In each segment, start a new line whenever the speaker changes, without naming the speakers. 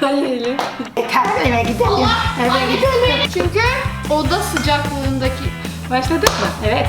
Hayır Elif. Yeter eve gidelim. Eve gidelim.
Çünkü oda sıcaklığındaki
Başladık mı? Evet.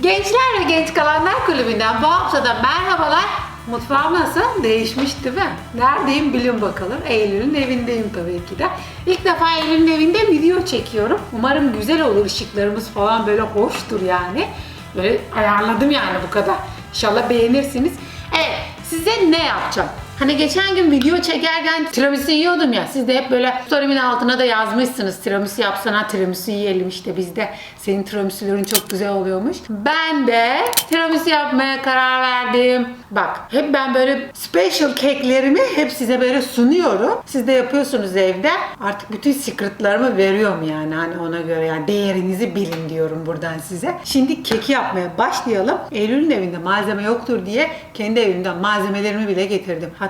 Gençler ve Genç Kalanlar Kulübü'nden bu haftada merhabalar. Mutfağım nasıl? Değişmiş değil mi? Neredeyim bilin bakalım. Eylül'ün evindeyim tabii ki de. İlk defa Eylül'ün evinde video çekiyorum. Umarım güzel olur ışıklarımız falan böyle hoştur yani. Böyle ayarladım yani bu kadar. İnşallah beğenirsiniz. Evet size ne yapacağım? Hani geçen gün video çekerken tiramisu yiyordum ya. Siz de hep böyle story'min altına da yazmışsınız. Tiramisu yapsana tiramisu yiyelim işte biz de. Senin tiramisuların çok güzel oluyormuş. Ben de tiramisu yapmaya karar verdim. Bak hep ben böyle special keklerimi hep size böyle sunuyorum. Siz de yapıyorsunuz evde. Artık bütün secretlarımı veriyorum yani hani ona göre yani değerinizi bilin diyorum buradan size. Şimdi keki yapmaya başlayalım. Eylül'ün evinde malzeme yoktur diye kendi evimden malzemelerimi bile getirdim. Hatta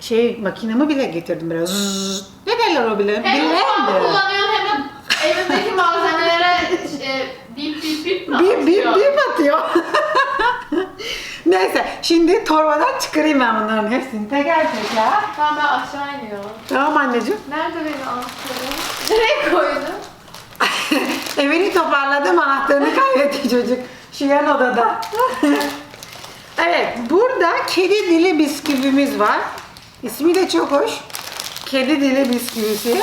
şey makinemi bile getirdim biraz. Zzz. Ne derler o bile?
hem mutfağı kullanıyorsun hem de malzemelere e, bip bip bip mi
Bir, bir,
atıyor?
bir batıyor. Neyse şimdi torbadan çıkarayım ben bunların hepsini teker teker.
Tamam ben aşağı iniyorum.
Tamam anneciğim.
Nerede benim anahtarım? Nereye koydun?
Evini toparladım anahtarını kaybetti çocuk. Şu yan odada. evet burada kedi dili bisküvimiz var. İsmi de çok hoş. Kedi dili bisküvisi.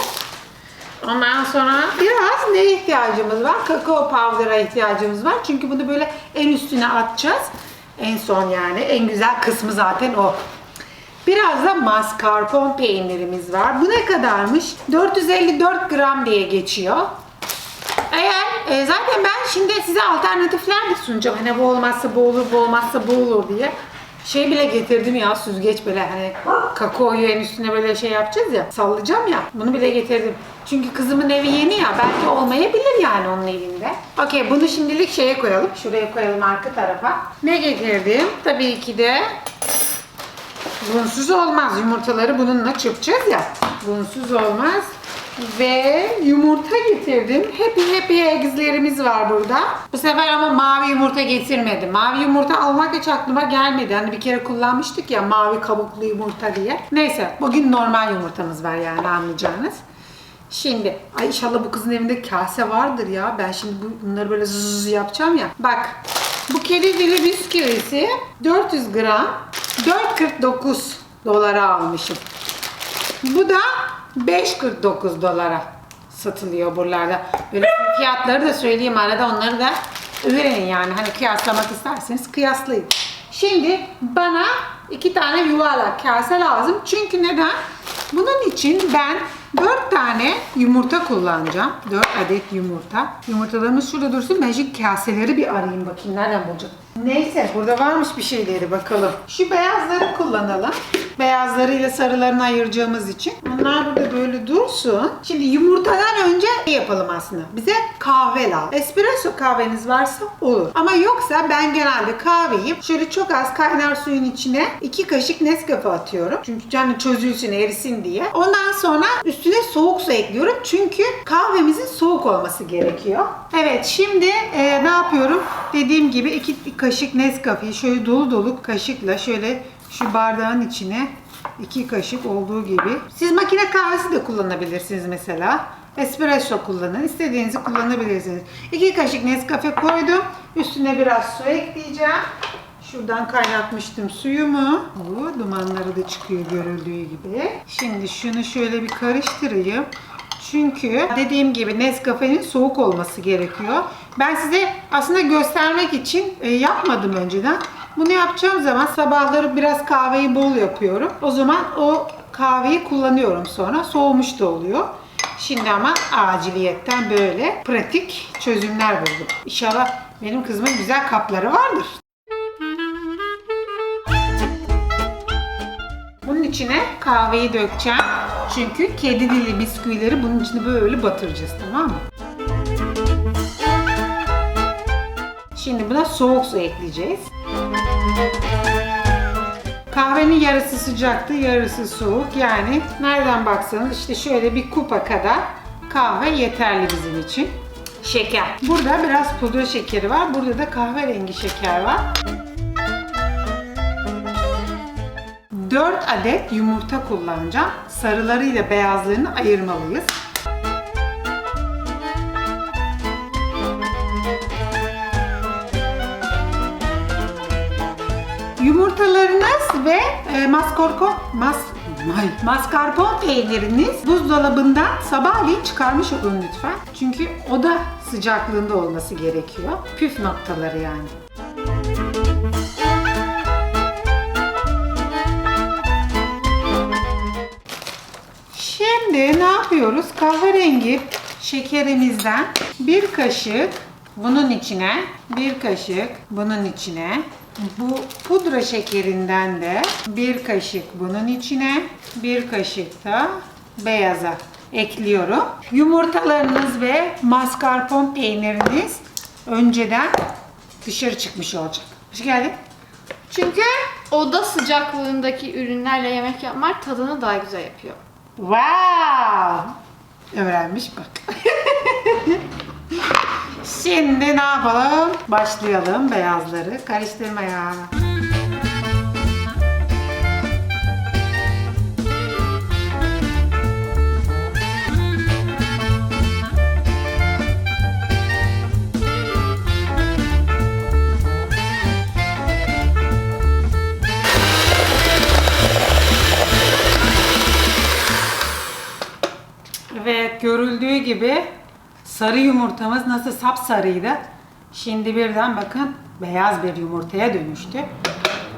Ondan sonra biraz ne ihtiyacımız var? Kakao powder'a ihtiyacımız var. Çünkü bunu böyle en üstüne atacağız. En son yani. En güzel kısmı zaten o. Biraz da mascarpone peynirimiz var. Bu ne kadarmış? 454 gram diye geçiyor. Eğer e, zaten ben şimdi size alternatifler de sunacağım. Hani bu olmazsa bu olur, bu olmazsa bu olur diye. Şey bile getirdim ya süzgeç böyle hani kakaoyu en üstüne böyle şey yapacağız ya sallayacağım ya bunu bile getirdim. Çünkü kızımın evi yeni ya belki olmayabilir yani onun evinde. Okey bunu şimdilik şeye koyalım. Şuraya koyalım arka tarafa. Ne getirdim? Tabii ki de Bunsuz olmaz. Yumurtaları bununla çırpacağız ya. Bunsuz olmaz. Ve yumurta getirdim. Happy happy eggs'lerimiz var burada. Bu sefer ama mavi yumurta getirmedim. Mavi yumurta almak hiç aklıma gelmedi. Hani bir kere kullanmıştık ya mavi kabuklu yumurta diye. Neyse bugün normal yumurtamız var yani anlayacağınız. Şimdi ay inşallah bu kızın evinde kase vardır ya. Ben şimdi bu- bunları böyle zzz yapacağım ya. Bak bu kedi dili bisküvisi 400 gram 4.49 dolara almışım. Bu da 5.49 dolara satılıyor buralarda. Böyle fiyatları da söyleyeyim arada onları da öğrenin yani. Hani kıyaslamak isterseniz kıyaslayın. Şimdi bana iki tane yuvarlak kase lazım. Çünkü neden? Bunun için ben 4 tane yumurta kullanacağım. 4 adet yumurta. Yumurtalarımız şurada dursun. Ben şu kaseleri bir arayayım bakayım nereden bulacağım. Neyse burada varmış bir şeyleri bakalım. Şu beyazları kullanalım. Beyazlarıyla sarılarını ayıracağımız için. Onlar burada böyle dursun. Şimdi yumurtadan önce ne yapalım aslında? Bize kahve lazım. Espresso kahveniz varsa olur. Ama yoksa ben genelde kahveyi şöyle çok az kaynar suyun içine 2 kaşık Nescafe atıyorum. Çünkü canı çözülsün, erisin diye. Ondan sonra üstüne soğuk su ekliyorum. Çünkü kahvemizin soğuk olması gerekiyor. Evet şimdi e, ne yapıyorum? Dediğim gibi 2 kaşık Nescafe'yi şöyle dolu dolu kaşıkla şöyle şu bardağın içine 2 kaşık olduğu gibi. Siz makine kahvesi de kullanabilirsiniz mesela. Espresso kullanın. istediğinizi kullanabilirsiniz. 2 kaşık Nescafe koydum. Üstüne biraz su ekleyeceğim. Şuradan kaynatmıştım suyumu. Bu dumanları da çıkıyor görüldüğü gibi. Şimdi şunu şöyle bir karıştırayım. Çünkü dediğim gibi Nescafe'nin soğuk olması gerekiyor. Ben size aslında göstermek için e, yapmadım önceden. Bunu yapacağım zaman sabahları biraz kahveyi bol yapıyorum. O zaman o kahveyi kullanıyorum sonra. Soğumuş da oluyor. Şimdi ama aciliyetten böyle pratik çözümler buldum. İnşallah benim kızımın güzel kapları vardır. Bunun içine kahveyi dökeceğim. Çünkü kedi dili bisküvileri bunun içine böyle batıracağız tamam mı? Şimdi buna soğuk su ekleyeceğiz. Kahvenin yarısı sıcaktı, yarısı soğuk. Yani nereden baksanız işte şöyle bir kupa kadar kahve yeterli bizim için. Şeker. Burada biraz pudra şekeri var. Burada da kahverengi şeker var. 4 adet yumurta kullanacağım. Sarılarıyla beyazlarını ayırmalıyız. Yumurtalarınız ve e, mascarpone mas Ay, mascarpone peyniriniz buzdolabından sabahleyin çıkarmış olun lütfen. Çünkü oda sıcaklığında olması gerekiyor. Püf noktaları yani. Şimdi ne yapıyoruz? Kahverengi şekerimizden bir kaşık bunun içine, bir kaşık bunun içine, bu pudra şekerinden de bir kaşık bunun içine, bir kaşık da beyaza ekliyorum. Yumurtalarınız ve mascarpone peyniriniz önceden dışarı çıkmış olacak. Hoş geldin.
Çünkü oda sıcaklığındaki ürünlerle yemek yapmak tadını daha güzel yapıyor.
Wow! Öğrenmiş bak. Şimdi ne yapalım? Başlayalım beyazları karıştırmaya. Evet görüldüğü gibi sarı yumurtamız nasıl sapsarıydı. Şimdi birden bakın beyaz bir yumurtaya dönüştü.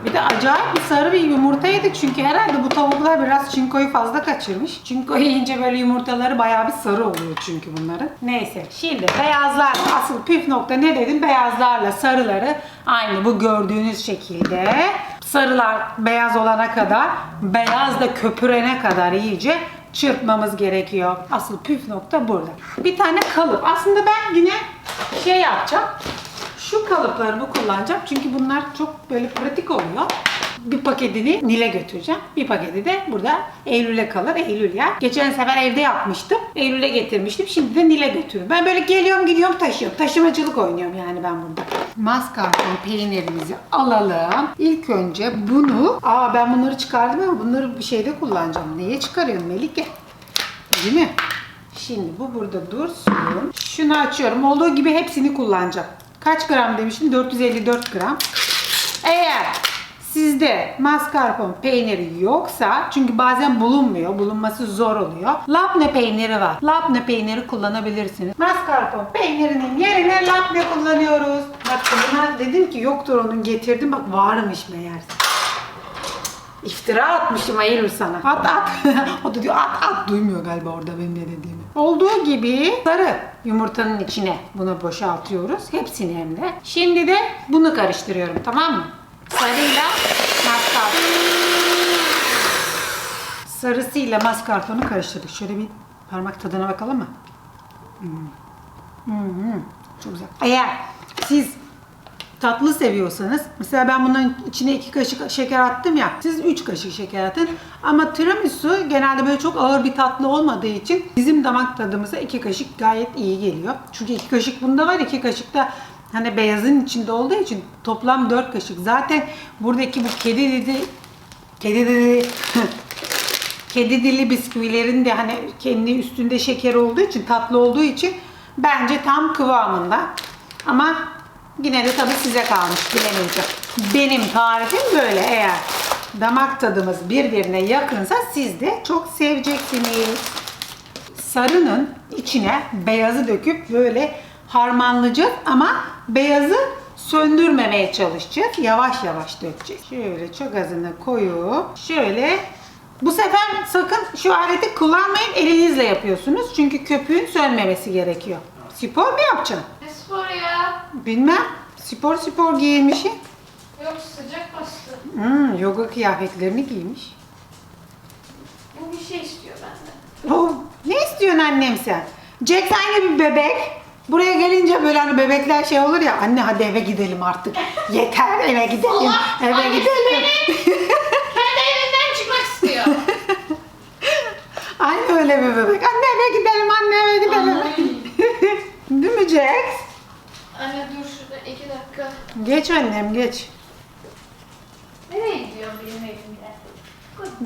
Bir de acayip bir sarı bir yumurtaydı çünkü herhalde bu tavuklar biraz çinkoyu fazla kaçırmış. Çinko yiyince böyle yumurtaları bayağı bir sarı oluyor çünkü bunların. Neyse şimdi beyazlar asıl püf nokta ne dedim? Beyazlarla sarıları aynı bu gördüğünüz şekilde sarılar beyaz olana kadar beyaz da köpürene kadar iyice çırpmamız gerekiyor. Asıl püf nokta burada. Bir tane kalıp. Aslında ben yine şey yapacağım. Şu kalıplarımı kullanacağım. Çünkü bunlar çok böyle pratik oluyor. Bir paketini Nil'e götüreceğim. Bir paketi de burada Eylül'e kalır. Eylül yer. Geçen sefer evde yapmıştım. Eylül'e getirmiştim. Şimdi de Nil'e götürüyorum. Ben böyle geliyorum gidiyorum taşıyorum. Taşımacılık oynuyorum yani ben burada. Mascarpone peynirimizi alalım. İlk önce bunu... Aa ben bunları çıkardım ama bunları bir şeyde kullanacağım. Neye çıkarıyorum Melike? Değil mi? Şimdi bu burada dursun. Şunu açıyorum. Olduğu gibi hepsini kullanacağım. Kaç gram demiştim? 454 gram. Eğer sizde mascarpone peyniri yoksa çünkü bazen bulunmuyor, bulunması zor oluyor. Labne peyniri var. Labne peyniri kullanabilirsiniz. Mascarpone peynirinin yerine labne kullanıyoruz. Bak buna dedim ki yoktur onun getirdim. Bak varmış meğerse. İftira atmışım Eylül sana. At at. o da diyor at at. Duymuyor galiba orada benim ne dediğimi. Olduğu gibi sarı yumurtanın içine bunu boşaltıyoruz. Hepsini hem de. Şimdi de bunu karıştırıyorum tamam mı? Sarıyla mascarpone. Sarısıyla mascarpone'u karıştırdık. Şöyle bir parmak tadına bakalım mı? Hmm, çok güzel. Eğer siz tatlı seviyorsanız mesela ben bunun içine iki kaşık şeker attım ya siz üç kaşık şeker atın ama tiramisu genelde böyle çok ağır bir tatlı olmadığı için bizim damak tadımıza iki kaşık gayet iyi geliyor. Çünkü iki kaşık bunda var iki kaşık da hani beyazın içinde olduğu için toplam dört kaşık. Zaten buradaki bu kedi dedi kedi dedi kedi dili bisküvilerin de hani kendi üstünde şeker olduğu için tatlı olduğu için bence tam kıvamında. Ama yine de tabii size kalmış bilemeyeceğim. Benim tarifim böyle eğer damak tadımız birbirine yakınsa siz de çok seveceksiniz. Sarının içine beyazı döküp böyle harmanlayacağız ama beyazı söndürmemeye çalışacağız. Yavaş yavaş dökeceğiz. Şöyle çok azını koyup şöyle bu sefer sakın şu aleti kullanmayın elinizle yapıyorsunuz. Çünkü köpüğün sönmemesi gerekiyor. Spor mu yapacaksın?
Ne sporu ya?
Bilmem. Spor spor giyinmişsin.
Yok sıcak bastı.
Hmm, yoga kıyafetlerini giymiş.
Bu bir şey istiyor benden.
Oh, ne istiyorsun annem sen? Jack sen gibi bebek. Buraya gelince böyle hani bebekler şey olur ya anne hadi eve gidelim artık. Yeter eve gidelim.
Allah,
eve
annesi
gidelim.
Kendi evinden çıkmak istiyor.
Anne öyle bir bebek. Anne eve gidelim anne eve gidelim. Değil mi Jack?
Anne dur şurada iki dakika.
Geç annem geç.
Nereye gidiyor benim evimde?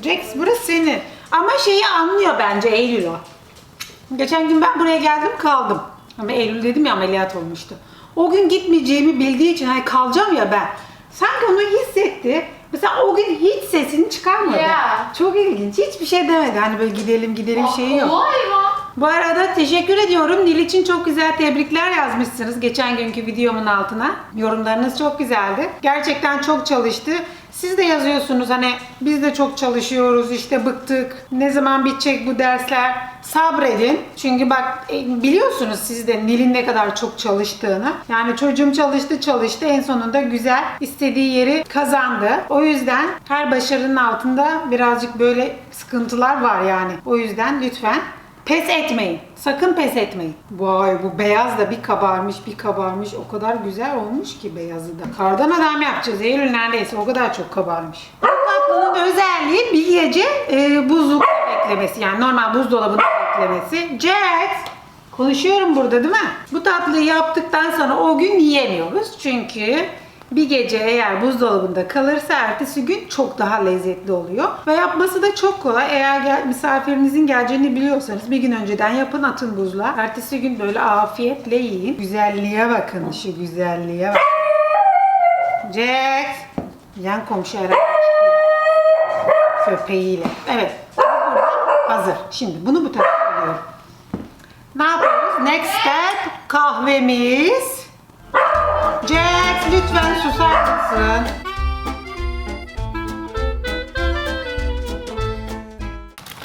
Jax burası senin. Ama şeyi anlıyor bence Eylül o. Geçen gün ben buraya geldim kaldım. Ama Eylül dedim ya ameliyat olmuştu. O gün gitmeyeceğimi bildiği için hani kalacağım ya ben. Sanki onu hissetti. Mesela o gün hiç sesini çıkarmadı.
Ya.
Çok ilginç. Hiçbir şey demedi. Hani böyle gidelim gidelim şeyi yok.
Vay lan.
Bu arada teşekkür ediyorum. Nil için çok güzel tebrikler yazmışsınız geçen günkü videomun altına. Yorumlarınız çok güzeldi. Gerçekten çok çalıştı. Siz de yazıyorsunuz hani biz de çok çalışıyoruz işte bıktık. Ne zaman bitecek bu dersler? Sabredin. Çünkü bak e, biliyorsunuz siz de Nil'in ne kadar çok çalıştığını. Yani çocuğum çalıştı çalıştı en sonunda güzel istediği yeri kazandı. O yüzden her başarının altında birazcık böyle sıkıntılar var yani. O yüzden lütfen Pes etmeyin. Sakın pes etmeyin. Vay bu beyaz da bir kabarmış bir kabarmış. O kadar güzel olmuş ki beyazı da. Kardan adam yapacağız. Eylül neredeyse o kadar çok kabarmış. Bu tatlının özelliği bir gece e, buzlukta beklemesi. Yani normal buzdolabında beklemesi. Jax! Konuşuyorum burada değil mi? Bu tatlıyı yaptıktan sonra o gün yiyemiyoruz. Çünkü bir gece eğer buzdolabında kalırsa ertesi gün çok daha lezzetli oluyor. Ve yapması da çok kolay. Eğer gel, misafirinizin geleceğini biliyorsanız bir gün önceden yapın atın buzluğa. Ertesi gün böyle afiyetle yiyin. Güzelliğe bakın şu güzelliğe bakın. Jax. Yan komşu herhalde. Köpeğiyle. Evet. hazır. Şimdi bunu bu tarafa alıyorum. Ne yapıyoruz? Next step kahvemiz. Lütfen susar mısın?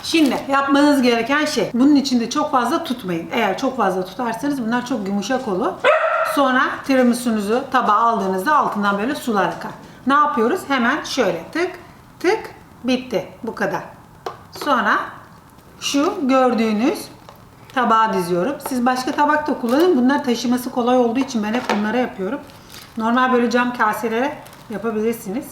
Şimdi yapmanız gereken şey bunun içinde çok fazla tutmayın. Eğer çok fazla tutarsanız bunlar çok yumuşak olur. Sonra tiramisu'nuzu tabağa aldığınızda altından böyle sular akar. Ne yapıyoruz? Hemen şöyle tık tık bitti. Bu kadar. Sonra şu gördüğünüz tabağa diziyorum. Siz başka tabak da kullanın. Bunlar taşıması kolay olduğu için ben hep bunlara yapıyorum. Normal böyle cam kaselere yapabilirsiniz.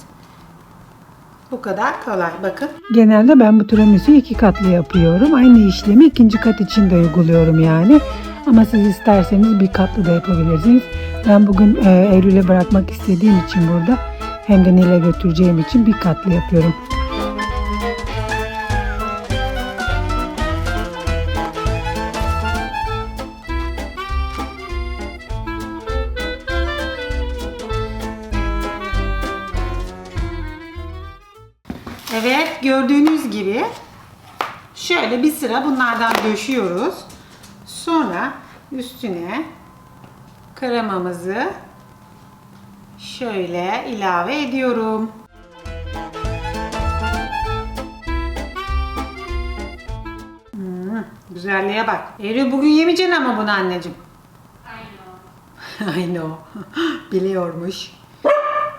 Bu kadar kolay. Bakın.
Genelde ben bu tiramisu'yu iki katlı yapıyorum. Aynı işlemi ikinci kat için de uyguluyorum yani. Ama siz isterseniz bir katlı da yapabilirsiniz. Ben bugün e, Eylül'e bırakmak istediğim için burada hem de Nil'e götüreceğim için bir katlı yapıyorum.
Sıra bunlardan döşüyoruz. Sonra üstüne kremamızı şöyle ilave ediyorum. Hmm, güzelliğe bak. Eylül bugün yemeyeceksin ama bunu anneciğim. I know. Biliyormuş.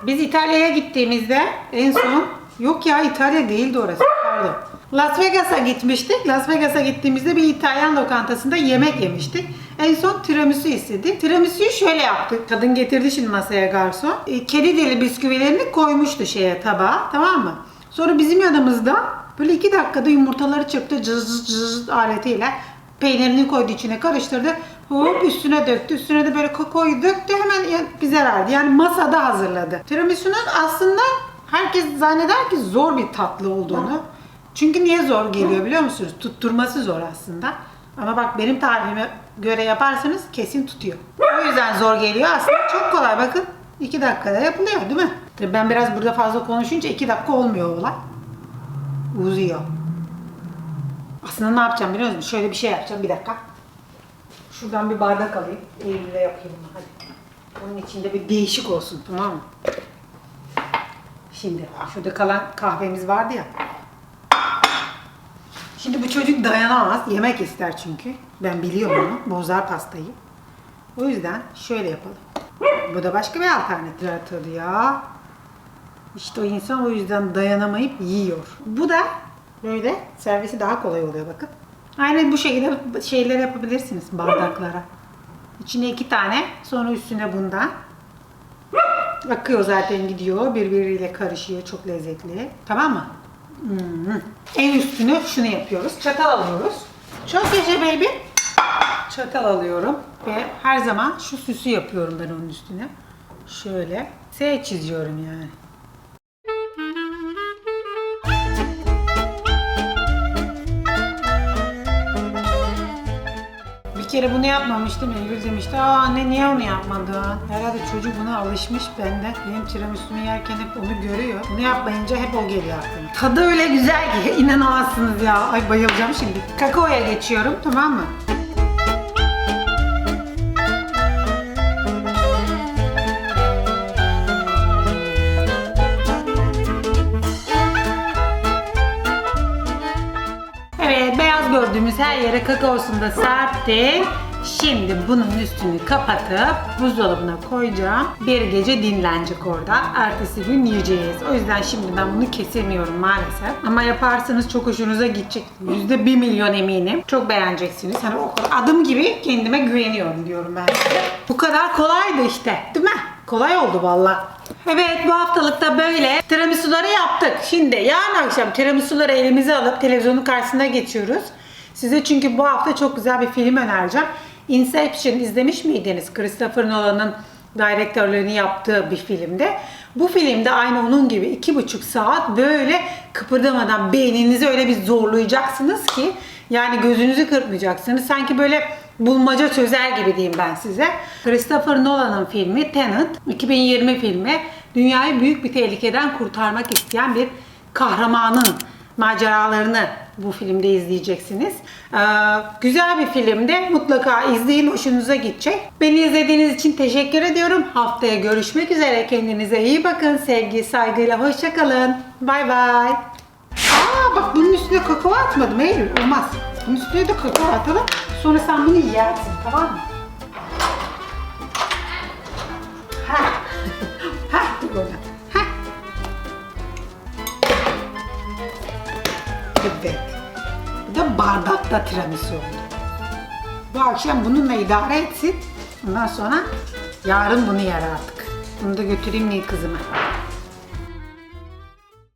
Biz İtalya'ya gittiğimizde en son yok ya İtalya değildi orası. Pardon. Las Vegas'a gitmiştik. Las Vegas'a gittiğimizde bir İtalyan lokantasında yemek yemiştik. En son tiramisu istedik. Tiramisu'yu şöyle yaptık. Kadın getirdi şimdi masaya garson. E, Kedi dili bisküvilerini koymuştu şeye tabağa. Tamam mı? Sonra bizim yanımızda böyle iki dakikada yumurtaları çırptı cız cız cız aletiyle. Peynirini koydu içine karıştırdı. Hop üstüne döktü. Üstüne de böyle kakaoyu döktü. Hemen bize verdi. Yani masada hazırladı. Tiramisu'nun aslında herkes zanneder ki zor bir tatlı olduğunu. Çünkü niye zor geliyor biliyor musunuz? Tutturması zor aslında. Ama bak benim tarifime göre yaparsanız kesin tutuyor. O yüzden zor geliyor. Aslında çok kolay bakın. 2 dakikada yapılıyor değil mi? Ben biraz burada fazla konuşunca 2 dakika olmuyor olay. Uzuyor. Aslında ne yapacağım biliyor musun? Şöyle bir şey yapacağım. Bir dakika. Şuradan bir bardak alayım. Elimle yapayım hadi. Onun içinde bir değişik olsun tamam mı? Şimdi şurada kalan kahvemiz vardı ya. Şimdi bu çocuk dayanamaz. Yemek ister çünkü. Ben biliyorum onu. Bozar pastayı. O yüzden şöyle yapalım. Bu da başka bir alternatif tadı ya. İşte o insan o yüzden dayanamayıp yiyor. Bu da böyle servisi daha kolay oluyor bakın. Aynen bu şekilde şeyler yapabilirsiniz bardaklara. İçine iki tane sonra üstüne bundan. Akıyor zaten gidiyor. Birbiriyle karışıyor. Çok lezzetli. Tamam mı? En üstüne şunu yapıyoruz. Çatal alıyoruz. Çok yaşa baby. Çatal alıyorum ve her zaman şu süsü yapıyorum ben onun üstüne. Şöyle S çiziyorum yani. Bir kere bunu yapmamıştım. Eylül demişti. Aa anne niye onu yapmadın? Herhalde çocuk buna alışmış bende. Benim tiramisu'mu yerken hep onu görüyor. Bunu yapmayınca hep o geliyor aklıma. Tadı öyle güzel ki inanamazsınız ya. Ay bayılacağım şimdi. Kakaoya geçiyorum tamam mı? Her yere kakaosunu da serptik. Şimdi bunun üstünü kapatıp buzdolabına koyacağım. Bir gece dinlenecek orada. Ertesi gün yiyeceğiz. O yüzden şimdi ben bunu kesemiyorum maalesef. Ama yaparsanız çok hoşunuza gidecek. Yüzde bir milyon eminim. Çok beğeneceksiniz. Hani o kadar adım gibi kendime güveniyorum diyorum ben. Bu kadar kolaydı işte. Değil mi? Kolay oldu valla. Evet bu haftalıkta böyle tiramisuları yaptık. Şimdi yarın akşam tiramisuları elimize alıp televizyonun karşısına geçiyoruz. Size çünkü bu hafta çok güzel bir film önereceğim. Inception izlemiş miydiniz? Christopher Nolan'ın direktörlüğünü yaptığı bir filmde. Bu filmde aynı onun gibi iki buçuk saat böyle kıpırdamadan beyninizi öyle bir zorlayacaksınız ki yani gözünüzü kırpmayacaksınız. Sanki böyle bulmaca çözer gibi diyeyim ben size. Christopher Nolan'ın filmi Tenet, 2020 filmi. Dünyayı büyük bir tehlikeden kurtarmak isteyen bir kahramanın maceralarını bu filmde izleyeceksiniz. Ee, güzel bir filmde mutlaka izleyin hoşunuza gidecek. Beni izlediğiniz için teşekkür ediyorum. Haftaya görüşmek üzere. Kendinize iyi bakın. Sevgi, saygıyla hoşçakalın. Bay bay. Aa bak bunun üstüne kakao atmadım Eylül. Olmaz. Bunun üstüne de kakao atalım. Sonra sen bunu yersin tamam mı? Ha. ha. Bardakta tiramisu oldu. Bu akşam bununla idare etsin. Ondan sonra yarın bunu yer artık. Bunu da götüreyim Nil kızıma.